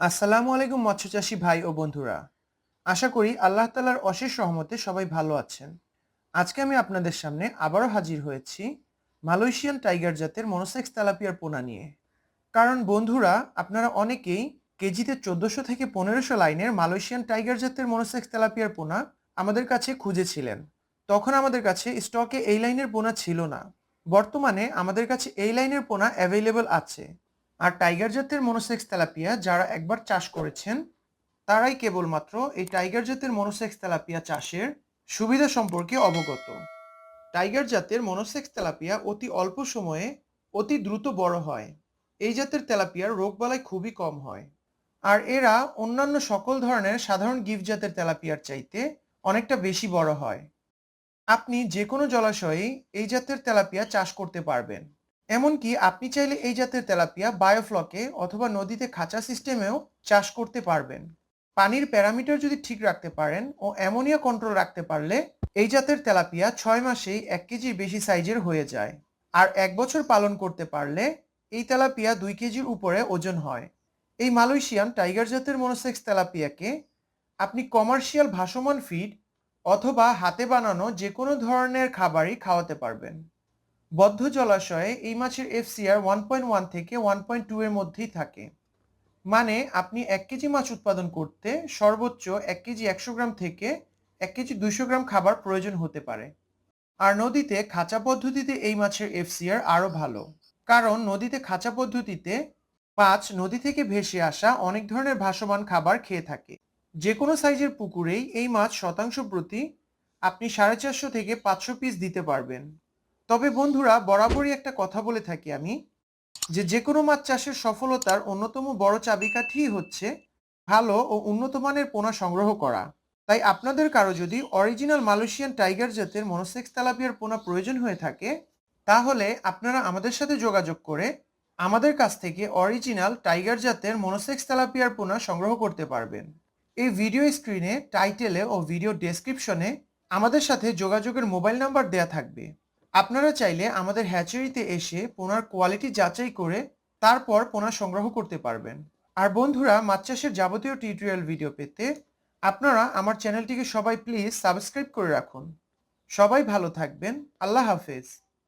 আসসালামু আলাইকুম মৎস্যচাষী ভাই ও বন্ধুরা। আশা করি আল্লাহ তালার অশেষ রহমতে সবাই ভালো আছেন। আজকে আমি আপনাদের সামনে আবারও হাজির হয়েছি মালয়েশিয়ান টাইগার জাতের মনোসেক্স তেলাপিয়ার পোনা নিয়ে। কারণ বন্ধুরা, আপনারা অনেকেই কেজিতে চোদ্দোশো থেকে পনেরোশো লাইনের মালয়েশিয়ান টাইগার জাতের মনোসেক্স তেলাপিয়ার পোনা আমাদের কাছে খুঁজেছিলেন। তখন আমাদের কাছে স্টকে এই লাইনের পোনা ছিল না। বর্তমানে আমাদের কাছে এই লাইনের পোনা অ্যাভেলেবল আছে। আর টাইগার জাতের মনোসেক্স তেলাপিয়া যারা একবার চাষ করেছেন, তারাই কেবলমাত্র এই টাইগার জাতের মনোসেক্স তেলাপিয়া চাষের সুবিধা সম্পর্কে অবগত। টাইগার জাতের মনোসেক্স তেলাপিয়া অতি অল্প সময়ে অতি দ্রুত বড় হয়। এই জাতের তেলাপিয়ার রোগবালাই খুবই কম হয়। আর এরা অন্যান্য সকল ধরনের সাধারণ গিফট জাতের তেলাপিয়ার চাইতে অনেকটা বেশি বড় হয়। আপনি যে কোনো জলাশয়ে এই জাতের তেলাপিয়া চাষ করতে পারবেন। এমনকি আপনি চাইলে এই জাতের তেলাপিয়া বায়োফ্লকে অথবা নদীতে খাঁচা সিস্টেমেও চাষ করতে পারবেন। পানির প্যারামিটার যদি ঠিক রাখতে পারেন ও অ্যামোনিয়া কন্ট্রোল রাখতে পারলে এই জাতের তেলাপিয়া ছয় মাসেই এক কেজির বেশি সাইজের হয়ে যায়। আর এক বছর পালন করতে পারলে এই তেলাপিয়া দুই কেজির উপরে ওজন হয়। এই মালয়েশিয়ান টাইগার জাতের মনোসেক্স তেলাপিয়াকে আপনি কমার্শিয়াল ভাসমান ফিড অথবা হাতে বানানো যে কোনো ধরনের খাবারই খাওয়াতে পারবেন। বদ্ধ জলাশয়ে এই মাছের এফসিআর ওয়ান পয়েন্ট ওয়ান থেকে ওয়ান পয়েন্ট টু এর মধ্যেই থাকে। মানে আপনি এক কেজি মাছ উৎপাদন করতে সর্বোচ্চ এক কেজি একশো গ্রাম থেকে এক কেজি দুইশো গ্রাম খাবার প্রয়োজন হতে পারে। আর নদীতে খাঁচা পদ্ধতিতে এই মাছের এফসিআর আরও ভালো। কারণ নদীতে খাঁচা পদ্ধতিতে মাছ নদী থেকে ভেসে আসা অনেক ধরনের ভাসমান খাবার খেয়ে থাকে। যে কোনো সাইজের পুকুরেই এই মাছ শতাংশ প্রতি আপনি সাড়ে চারশো থেকে পাঁচশো পিস দিতে পারবেন। তবে বন্ধুরা, বরাবরই একটা কথা বলে থাকি আমি, যে যে কোনো মাছ চাষের সফলতার অন্যতম বড় চাবিকাঠি হচ্ছে ভালো ও উন্নত মানের পোনা সংগ্রহ করা। তাই আপনাদের কারও যদি অরিজিনাল মালয়েশিয়ান টাইগার জাতের মনোসেক্স তেলাপিয়ার পোনা প্রয়োজন হয়ে থাকে, তাহলে আপনারা আমাদের সাথে যোগাযোগ করে আমাদের কাছ থেকে অরিজিনাল টাইগার জাতের মনোসেক্স তেলাপিয়ার পোনা সংগ্রহ করতে পারবেন। এই ভিডিও স্ক্রিনে টাইটেলে ও ভিডিও ডেসক্রিপশনে আমাদের সাথে যোগাযোগের মোবাইল নাম্বার দেয়া থাকবে। আপনারা চাইলে আমাদের হ্যাচারিতে এসে পোনার কোয়ালিটি যাচাই করে তারপর পোনা সংগ্রহ করতে পারবেন। আর বন্ধুরা, মাছ চাষের যাবতীয় টিউটোরিয়াল ভিডিও পেতে আপনারা আমার চ্যানেলটিকে সবাই প্লিজ সাবস্ক্রাইব করে রাখুন। সবাই ভালো থাকবেন। আল্লাহ হাফেজ।